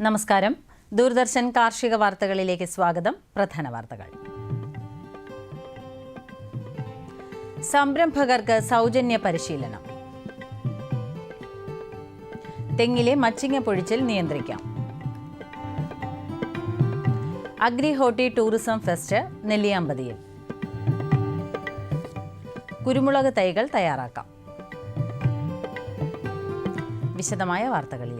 നമസ്കാരം. ദൂരദർശൻ കാർഷിക വാർത്തകളിലേക്ക് സ്വാഗതം. പ്രധാന വാർത്തകൾ. സംരംഭകർക്ക് സൗജന്യ പരിശീലനം. തെങ്ങിലെ മച്ചിങ്ങ പൊഴിച്ചിൽ നിയന്ത്രിക്കാം. അഗ്രി ഹോട്ടി ടൂറിസം ഫെസ്റ്റ് നെല്ലിയാമ്പതിയിൽ. കുരുമുളക് തൈകൾ തയ്യാറാക്കാം. വിശദമായ വാർത്തകളിലേക്ക്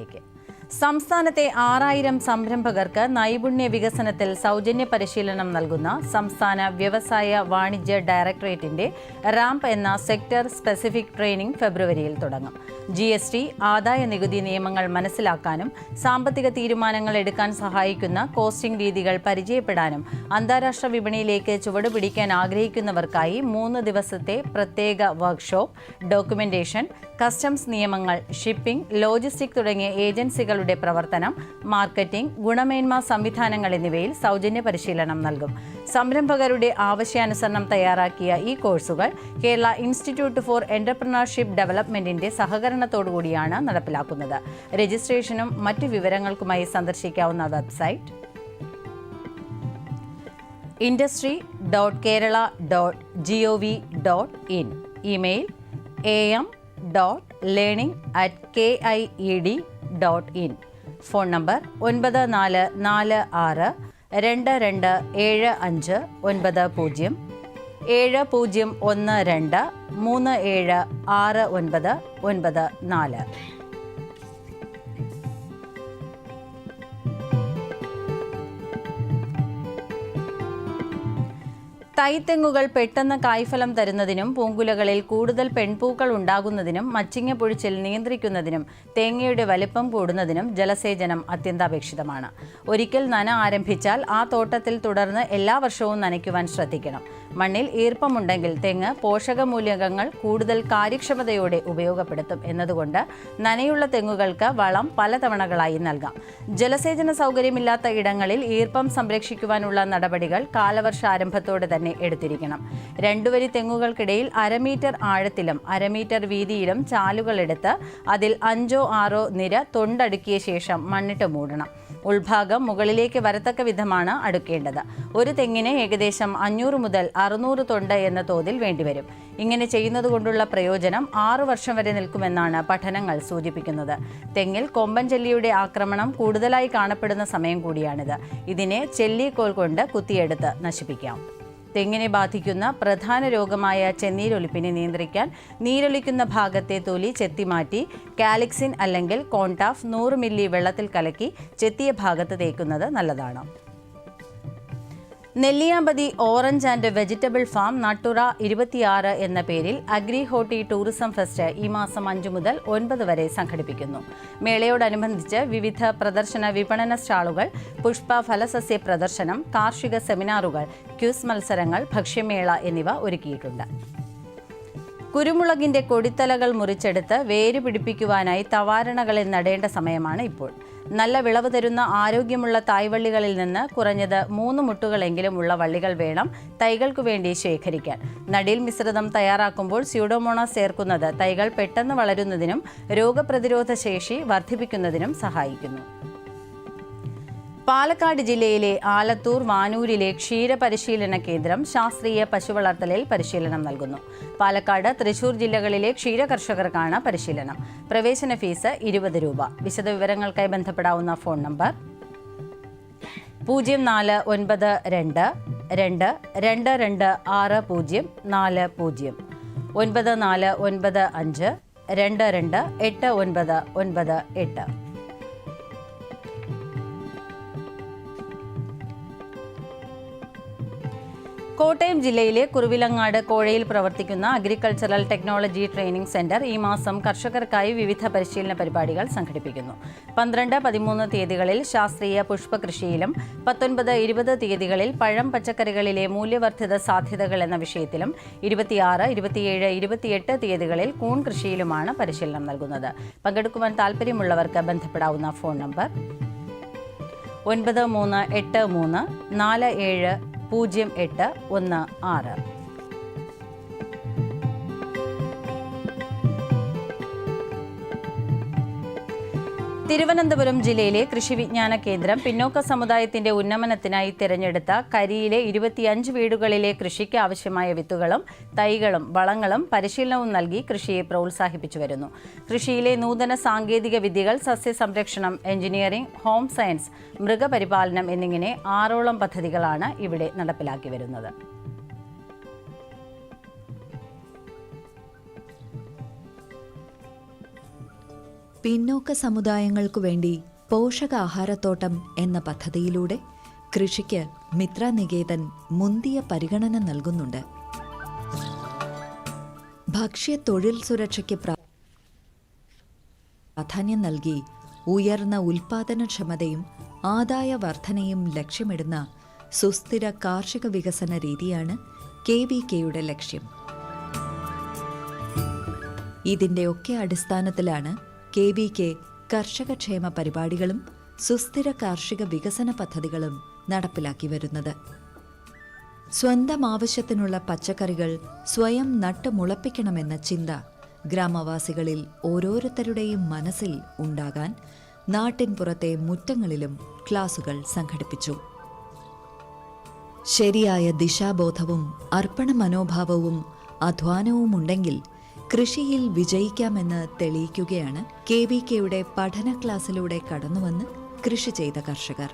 സംസ്ഥാനത്തെ ആറായിരം സംരംഭകർക്ക് നൈപുണ്യ വികസനത്തിൽ സൗജന്യ പരിശീലനം നൽകുന്ന സംസ്ഥാന വ്യവസായ വാണിജ്യ ഡയറക്ടറേറ്റിന്റെ റാംപ് എന്ന സെക്ടർ സ്പെസിഫിക് ട്രെയിനിംഗ് ഫെബ്രുവരിയിൽ തുടങ്ങും. ജി എസ് ടി ആദായ നികുതി നിയമങ്ങൾ മനസ്സിലാക്കാനും സാമ്പത്തിക തീരുമാനങ്ങൾ എടുക്കാൻ സഹായിക്കുന്ന കോസ്റ്റിംഗ് രീതികൾ പരിചയപ്പെടാനും അന്താരാഷ്ട്ര വിപണിയിലേക്ക് ചുവടുപിടിക്കാൻ ആഗ്രഹിക്കുന്നവർക്കായി മൂന്ന് ദിവസത്തെ പ്രത്യേക വർക്ക്ഷോപ്പ് ഡോക്യുമെന്റേഷൻ കസ്റ്റംസ് നിയമങ്ങൾ ഷിപ്പിംഗ് ലോജിസ്റ്റിക് തുടങ്ങിയ ഏജൻസികളുടെ പ്രവർത്തനം മാർക്കറ്റിംഗ് ഗുണമേന്മ സംവിധാനങ്ങൾ എന്നിവയിൽ സൗജന്യ പരിശീലനം നൽകും. സംരംഭകരുടെ ആവശ്യാനുസരണം തയ്യാറാക്കിയ ഈ കോഴ്സുകൾ കേരള ഇൻസ്റ്റിറ്റ്യൂട്ട് ഫോർ എന്റർപ്രണർഷിപ്പ് ഡെവലപ്മെന്റിന്റെ സഹകരണത്തോടുകൂടിയാണ് നടപ്പിലാക്കുന്നത്. രജിസ്ട്രേഷനും മറ്റു വിവരങ്ങൾക്കുമായി സന്ദർശിക്കാവുന്ന website industry dot Kerala dot G O V dot in. Email A M dot learning at K I E D dot in phone number ഒൻപത് നാല് നാല് ആറ് രണ്ട് രണ്ട് ഏഴ് അഞ്ച് ഒൻപത് പൂജ്യം. ഏഴ് പൂജ്യം ഒന്ന് രണ്ട് മൂന്ന് ഏഴ് ആറ് ഒൻപത് ഒൻപത് നാല്. തൈത്തെങ്ങുകൾ പെട്ടെന്ന് കായ്ഫലം തരുന്നതിനും പൂങ്കുലകളിൽ കൂടുതൽ പെൺപൂക്കൾ ഉണ്ടാകുന്നതിനും മച്ചിങ്ങ പൊഴിച്ചിൽ നിയന്ത്രിക്കുന്നതിനും തേങ്ങയുടെ വലിപ്പം കൂടുന്നതിനും ജലസേചനം അത്യന്താപേക്ഷിതമാണ്. ഒരിക്കൽ നന ആരംഭിച്ചാൽ ആ തോട്ടത്തിൽ തുടർന്ന് എല്ലാ വർഷവും നനയ്ക്കുവാൻ ശ്രദ്ധിക്കണം. മണ്ണിൽ ഈർപ്പമുണ്ടെങ്കിൽ തെങ്ങ് പോഷകമൂല്യകങ്ങൾ കൂടുതൽ കാര്യക്ഷമതയോടെ ഉപയോഗപ്പെടുത്തും എന്നതുകൊണ്ട് നനയുള്ള തെങ്ങുകൾക്ക് വളം പലതവണകളായി നൽകാം. ജലസേചന സൗകര്യമില്ലാത്ത ഇടങ്ങളിൽ ഈർപ്പം സംരക്ഷിക്കുവാനുള്ള നടപടികൾ കാലവർഷാരംഭത്തോടെ തന്നെ എടുത്തിരിക്കണം. രണ്ടുവരി തെങ്ങുകൾക്കിടയിൽ അരമീറ്റർ ആഴത്തിലും അരമീറ്റർ വീതിയിലും ചാലുകളെടുത്ത് അതിൽ അഞ്ചോ ആറോ നിര തൊണ്ടടുക്കിയ ശേഷം മണ്ണിട്ട് മൂടണം. ഉൾഭാഗം മുകളിലേക്ക് വരത്തക്ക വിധമാണ് അടുക്കേണ്ടത്. ഒരു തെങ്ങിന് ഏകദേശം അഞ്ഞൂറ് മുതൽ അറുന്നൂറ് തൊണ്ട് എന്ന തോതിൽ വേണ്ടിവരും. ഇങ്ങനെ ചെയ്യുന്നതുകൊണ്ടുള്ള പ്രയോജനം ആറു വർഷം വരെ നിൽക്കുമെന്നാണ് പഠനങ്ങൾ സൂചിപ്പിക്കുന്നത്. തെങ്ങിൽ കൊമ്പൻ ചെല്ലിയുടെ ആക്രമണം കൂടുതലായി കാണപ്പെടുന്ന സമയം കൂടിയാണിത്. ഇതിനെ ചെല്ലിക്കോൽ കൊണ്ട് കുത്തിയെടുത്ത് നശിപ്പിക്കാം. തെങ്ങിനെ ബാധിക്കുന്ന പ്രധാന രോഗമായ ചെന്നീരൊലിപ്പിനെ നിയന്ത്രിക്കാൻ നീരൊലിക്കുന്ന ഭാഗത്തെ തൊലി ചെത്തിമാറ്റി കാലിക്സിൻ അല്ലെങ്കിൽ കോൺടാഫ് നൂറ് മില്ലി വെള്ളത്തിൽ കലക്കി ചെത്തിയ ഭാഗത്ത് തേക്കുന്നത് നല്ലതാണ്. Nelliyampathy orange and vegetable farm നട്ടുറ ഇരുപത്തിയാറ് എന്ന പേരിൽ അഗ്രി ഹോട്ടി ടൂറിസം ഫെസ്റ്റ് ഈ മാസം അഞ്ചു മുതൽ ഒൻപത് വരെ സംഘടിപ്പിക്കുന്നു. മേളയോടനുബന്ധിച്ച് വിവിധ പ്രദർശന വിപണന സ്റ്റാളുകൾ പുഷ്പ ഫലസസ്യ പ്രദർശനം കാർഷിക സെമിനാറുകൾ ക്യൂസ് മത്സരങ്ങൾ ഭക്ഷ്യമേള എന്നിവ ഒരുക്കിയിട്ടുണ്ട്. കുരുമുളകിന്റെ കൊടിത്തലകൾ മുറിച്ചെടുത്ത് വേര് പിടിപ്പിക്കുവാനായി തവാരണകളിൽ നടേണ്ട സമയമാണ് ഇപ്പോൾ. നല്ല വിളവ് തരുന്ന ആരോഗ്യമുള്ള തായ്വള്ളികളിൽ നിന്ന് കുറഞ്ഞത് മൂന്ന് മുട്ടുകളെങ്കിലും ഉള്ള വള്ളികൾ വേണം തൈകൾക്കു വേണ്ടി ശേഖരിക്കാൻ. നടീൽ മിശ്രിതം തയ്യാറാക്കുമ്പോൾ സ്യൂഡോമോണാസ് ചേർക്കുന്നത് തൈകൾ പെട്ടെന്ന് വളരുന്നതിനും രോഗപ്രതിരോധ ശേഷി വർദ്ധിപ്പിക്കുന്നതിനും സഹായിക്കുന്നു. പാലക്കാട് ജില്ലയിലെ ആലത്തൂർ വാനൂരിലെ ക്ഷീരപരിശീലന കേന്ദ്രം ശാസ്ത്രീയ പശുവളർത്തലിൽ പരിശീലനം നൽകുന്നു. പാലക്കാട് തൃശൂർ ജില്ലകളിലെ ക്ഷീര കർഷകർക്കാണ് പരിശീലനം. പ്രവേശന ഫീസ് ഇരുപത് രൂപ. വിശദവിവരങ്ങൾക്കായി ബന്ധപ്പെടാവുന്ന ഫോൺ നമ്പർ പൂജ്യം നാല് ഒൻപത് രണ്ട് രണ്ട് രണ്ട് രണ്ട് ആറ് പൂജ്യം നാല് പൂജ്യം. ഒൻപത് നാല് ഒൻപത് അഞ്ച് രണ്ട് രണ്ട് എട്ട് ഒൻപത് ഒൻപത് എട്ട്. കോട്ടയം ജില്ലയിലെ കുറുവിലങ്ങാട് കോഴയിൽ പ്രവർത്തിക്കുന്ന അഗ്രികൾച്ചറൽ ടെക്നോളജി ട്രെയിനിംഗ് സെന്റർ ഈ മാസം കർഷകർക്കായി വിവിധ പരിശീലന പരിപാടികൾ സംഘടിപ്പിക്കുന്നു. പന്ത്രണ്ട് പതിമൂന്ന് തീയതികളിൽ ശാസ്ത്രീയ പുഷ്പകൃഷിയിലും പത്തൊൻപത് ഇരുപത് തീയതികളിൽ പഴം പച്ചക്കറികളിലെ മൂല്യവർദ്ധിത സാധ്യതകൾ എന്ന വിഷയത്തിലും ഇരുപത്തിയാറ് ഇരുപത്തിയേഴ് ഇരുപത്തിയെട്ട് തീയതികളിൽ കൂൺ കൃഷിയിലുമാണ് പരിശീലനം നൽകുന്നത്. പങ്കെടുക്കുവാൻ താൽപ്പര്യമുള്ളവർക്ക് ബന്ധപ്പെടാവുന്ന ഫോൺ നമ്പർ ഒൻപത് മൂന്ന് എട്ട് മൂന്ന് നാല് ഏഴ് പൂജ്യം എട്ട് ഒന്ന് ആറ്. തിരുവനന്തപുരം ജില്ലയിലെ കൃഷി വിജ്ഞാന കേന്ദ്രം പിന്നോക്ക സമുദായത്തിന്റെ ഉന്നമനത്തിനായി തിരഞ്ഞെടുത്ത കരിയിലെ ഇരുപത്തിയഞ്ച് വീടുകളിലെ കൃഷിക്ക് ആവശ്യമായ വിത്തുകളും തൈകളും വളങ്ങളും പരിശീലനവും നൽകി കൃഷിയെ പ്രോത്സാഹിപ്പിച്ചു വരുന്നു. കൃഷിയിലെ നൂതന സാങ്കേതിക വിദ്യകൾ സസ്യസംരക്ഷണം എഞ്ചിനീയറിംഗ് ഹോം സയൻസ് മൃഗപരിപാലനം എന്നിങ്ങനെ ആറോളം പദ്ധതികളാണ് ഇവിടെ നടപ്പിലാക്കി വരുന്നത്. പിന്നോക്ക സമുദായങ്ങൾക്കു വേണ്ടി പോഷകാഹാരത്തോട്ടം എന്ന പദ്ധതിയിലൂടെ കൃഷിക്ക് മിത്രനികേതൻ മുന്തിയ പരിഗണന നൽകുന്നുണ്ട്. ഭക്ഷ്യ തൊഴിൽ സുരക്ഷയ്ക്ക് പ്രാ- പ്രാധാന്യം നൽകി ഉയർന്ന ഉൽപാദനക്ഷമതയും ആദായ വർധനയും ലക്ഷ്യമിടുന്ന സുസ്ഥിര കാർഷിക വികസന രീതിയാണ് കെ വി കെയുടെ ലക്ഷ്യം. ഇതിന്റെ ഒക്കെ അടിസ്ഥാനത്തിലാണ് കെ വി കെ കർഷകക്ഷേമ പരിപാടികളും സുസ്ഥിര കാർഷിക വികസന പദ്ധതികളും നടപ്പിലാക്കി വരുന്നത്. സ്വന്തം ആവശ്യത്തിനുള്ള പച്ചക്കറികൾ സ്വയം നട്ടുമുളപ്പിക്കണമെന്ന ചിന്ത ഗ്രാമവാസികളിൽ ഓരോരുത്തരുടെയും മനസ്സിൽ ഉണ്ടാകാൻ നാട്ടിൻ പുറത്തെ മുറ്റങ്ങളിലും ക്ലാസുകൾ സംഘടിപ്പിച്ചു. ശരിയായ ദിശാബോധവും അർപ്പണ മനോഭാവവും അധ്വാനവും ഉണ്ടെങ്കിൽ കൃഷിയിൽ വിജയിക്കാമെന്ന് തെളിയിക്കുകയാണ് കെ വി കെയുടെ പഠന ക്ലാസ്സിലൂടെ കടന്നുവന്ന് കൃഷി ചെയ്ത കർഷകർ.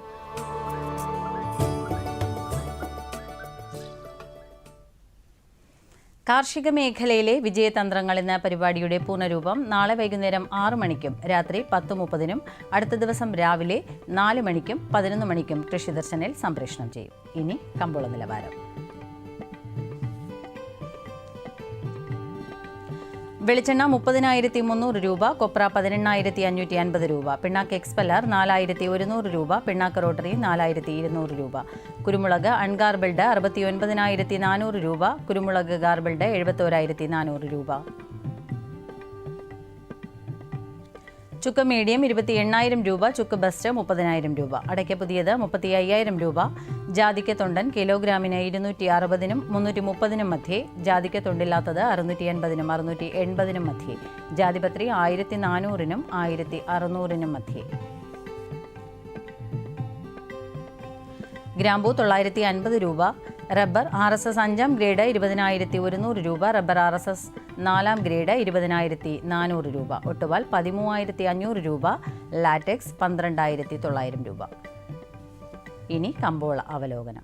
കാർഷിക മേഖലയിലെ വിജയതന്ത്രങ്ങൾ എന്ന പരിപാടിയുടെ പൂർണരൂപം നാളെ വൈകുന്നേരം ആറു മണിക്കും രാത്രി പത്ത് മുപ്പതിനും അടുത്ത ദിവസം രാവിലെ നാല് മണിക്കും പതിനൊന്ന് മണിക്കും കൃഷി ദർശനിൽ സംപ്രേഷണം ചെയ്യും. ഇനി കമ്പോള നിലവാരം. വെളിച്ചെണ്ണ മുപ്പതിനായിരത്തി മുന്നൂറ് രൂപ കൊപ്ര പതിനെണ്ണായിരത്തി അഞ്ഞൂറ്റി അൻപത് രൂപ പിണ്ണാക്ക് എക്സ്പെല്ലർ നാലായിരത്തി ഒരുന്നൂറ് രൂപ പിണ്ണാക്ക് റോട്ടറി നാലായിരത്തി ഇരുന്നൂറ് രൂപ. കുരുമുളക് അൺഗാർബിൾഡ് അറുപത്തി ഒൻപതിനായിരത്തി നാനൂറ് രൂപ കുരുമുളക് ഗാർബിൾഡ് എഴുപത്തോരായിരത്തി നാനൂറ് രൂപ. ചുക്ക് മീഡിയം ഇരുപത്തി എണ്ണായിരം രൂപ ചുക്ക് ബസ്റ്റ് മുപ്പതിനായിരം രൂപ. അടയ്ക്ക പുതിയത് മുപ്പത്തി അയ്യായിരം രൂപ. ജാതിക്ക തൊണ്ടൻ കിലോഗ്രാമിന് ഇരുന്നൂറ്റി അറുപതിനും മുന്നൂറ്റി മുപ്പതിനും മധ്യേ. ജാതിക്ക തൊണ്ടില്ലാത്തത് അറുന്നൂറ്റി എൺപതിനും അറുന്നൂറ്റി എൺപതിനും മധ്യേ. ജാതിപത്രി ആയിരത്തി നാനൂറിനും ആയിരത്തി അറുന്നൂറിനും മധ്യേ. ഗ്രാമ്പു തൊള്ളായിരത്തി അൻപത് രൂപ. റബ്ബർ ആർ എസ് എസ് അഞ്ചാം ഗ്രേഡ് ഇരുപതിനായിരത്തി ഒരുന്നൂറ് രൂപ റബ്ബർ ആർ എസ് എസ് നാലാം ഗ്രേഡ് ഇരുപതിനായിരത്തി നാനൂറ് രൂപ ഒട്ടുപാൽ പതിമൂവായിരത്തി അഞ്ഞൂറ് രൂപ ലാറ്റക്സ് പന്ത്രണ്ടായിരത്തി തൊള്ളായിരം രൂപ. ഇനി കമ്പോള അവലോകനം.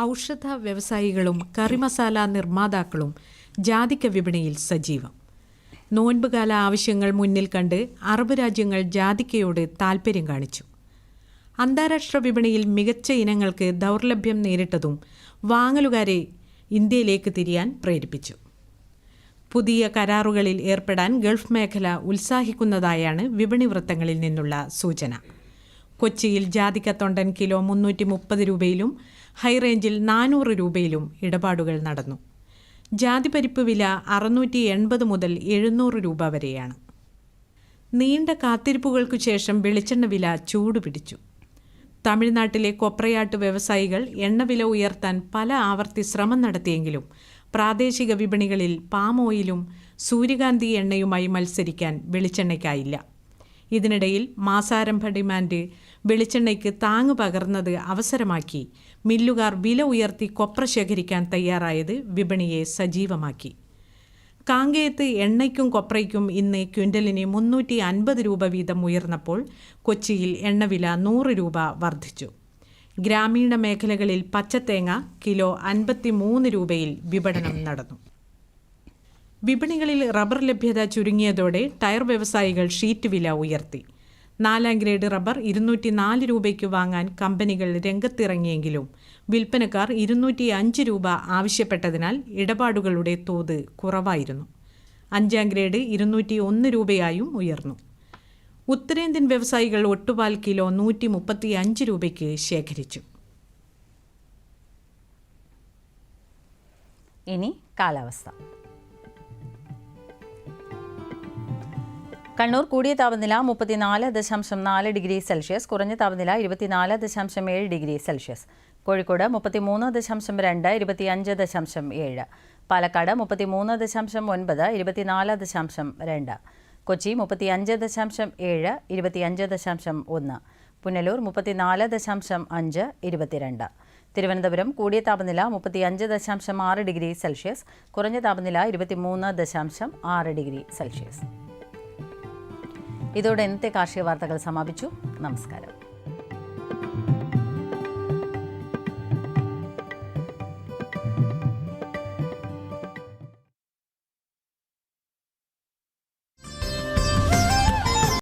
ഔഷധ വ്യവസായികളും കറിമസാല നിർമ്മാതാക്കളും ജാതിക്ക വിപണിയിൽ സജീവം. നോൻപുകാല ആവശ്യങ്ങൾ മുന്നിൽ കണ്ട് അറബ് രാജ്യങ്ങൾ ജാതിക്കയോട് താൽപ്പര്യം കാണിച്ചു. അന്താരാഷ്ട്ര വിപണിയിൽ മികച്ച ഇനങ്ങൾക്ക് ദൗർലഭ്യം നേരിട്ടതും വാങ്ങലുകാരെ ഇന്ത്യയിലേക്ക് തിരിയാൻ പ്രേരിപ്പിച്ചു. പുതിയ കരാറുകളിൽ ഏർപ്പെടാൻ ഗൾഫ് മേഖല ഉത്സാഹിക്കുന്നതായാണ് വിപണി വൃത്തങ്ങളിൽ നിന്നുള്ള സൂചന. കൊച്ചിയിൽ ജാതിക്ക തൊണ്ടൻ കിലോ മുന്നൂറ്റി മുപ്പത് രൂപയിലും ഹൈറേഞ്ചിൽ നാനൂറ് രൂപയിലും ഇടപാടുകൾ നടന്നു. ജാതിപരിപ്പ് വില അറുന്നൂറ്റി എൺപത് മുതൽ എഴുന്നൂറ് രൂപ വരെയാണ്. നീണ്ട കാത്തിരിപ്പുകൾക്കു ശേഷം വെളിച്ചെണ്ണ വില ചൂടുപിടിച്ചു. തമിഴ്നാട്ടിലെ കൊപ്രയാട്ട് വ്യവസായികൾ എണ്ണവില ഉയർത്താൻ പല ആവർത്തി ശ്രമം നടത്തിയെങ്കിലും പ്രാദേശിക വിപണികളിൽ പാം ഓയിലും സൂര്യകാന്തി എണ്ണയുമായി മത്സരിക്കാൻ വെളിച്ചെണ്ണയ്ക്കായില്ല. ഇതിനിടയിൽ മാസാരംഭ ഡിമാൻഡ് വെളിച്ചെണ്ണയ്ക്ക് താങ്ങ് പകർന്നത് അവസരമാക്കി. മില്ലുകാർ വില ഉയർത്തി കൊപ്ര ശേഖരിക്കാൻ തയ്യാറായത് വിപണിയെ സജീവമാക്കി. കാങ്കയത്ത് എണ്ണയ്ക്കും കൊപ്രയ്ക്കും ഇന്ന് ക്വിന്റലിന് മുന്നൂറ്റി അൻപത് രൂപ വീതം ഉയർന്നപ്പോൾ കൊച്ചിയിൽ എണ്ണവില നൂറ് രൂപ വർദ്ധിച്ചു. ഗ്രാമീണ മേഖലകളിൽ പച്ചത്തേങ്ങ കിലോ അൻപത്തി മൂന്ന് രൂപയിൽ വിപണനം നടന്നു. വിപണികളിൽ റബ്ബർ ലഭ്യത ചുരുങ്ങിയതോടെ ടയർ വ്യവസായികൾ ഷീറ്റ് വില ഉയർത്തി. നാലാം ഗ്രേഡ് റബ്ബർ ഇരുന്നൂറ്റി നാല് രൂപയ്ക്ക് വാങ്ങാൻ കമ്പനികൾ രംഗത്തിറങ്ങിയെങ്കിലും വിൽപ്പനക്കാർ ഇരുന്നൂറ്റി അഞ്ച് രൂപ ആവശ്യപ്പെട്ടതിനാൽ ഇടപാടുകളുടെ തോത് കുറവായിരുന്നു. അഞ്ചാം ഗ്രേഡ് ഇരുന്നൂറ്റി ഒന്ന് രൂപയായും ഉയർന്നു. ഉത്തരേന്ത്യൻ വ്യവസായികൾ ഒട്ടുപാൽ കിലോ നൂറ്റി മുപ്പത്തി അഞ്ച് രൂപയ്ക്ക് ശേഖരിച്ചു. ഇനി കാലാവസ്ഥ. കണ്ണൂർ കൂടിയ താപനില മുപ്പത്തിനാല് ദശാംശം നാല് ഡിഗ്രി സെൽഷ്യസ് കുറഞ്ഞ താപനില ഇരുപത്തിനാല് ദശാംശം ഏഴ് ഡിഗ്രി സെൽഷ്യസ്. കോഴിക്കോട് മുപ്പത്തിമൂന്ന് ദശാംശം രണ്ട് ഇരുപത്തിയഞ്ച് ദശാംശം ഏഴ്. പാലക്കാട് മുപ്പത്തിമൂന്ന് ദശാംശം ഒൻപത് ഇരുപത്തിനാല് ദശാംശം രണ്ട്. കൊച്ചി മുപ്പത്തിയഞ്ച് ദശാംശം ഏഴ് ഇരുപത്തിയഞ്ച് ദശാംശം ഒന്ന്. പുനലൂർ മുപ്പത്തിനാല് ദശാംശം അഞ്ച് ഇരുപത്തിരണ്ട്. തിരുവനന്തപുരം കൂടിയ താപനില മുപ്പത്തിയഞ്ച് ദശാംശം ആറ് ഡിഗ്രി സെൽഷ്യസ് കുറഞ്ഞ താപനില ഇരുപത്തിമൂന്ന് ദശാംശം ആറ് ഡിഗ്രി സെൽഷ്യസ്. ഇതോടെ ഇന്നത്തെ കാർഷിക വാർത്തകൾ സമാപിച്ചു. നമസ്കാരം.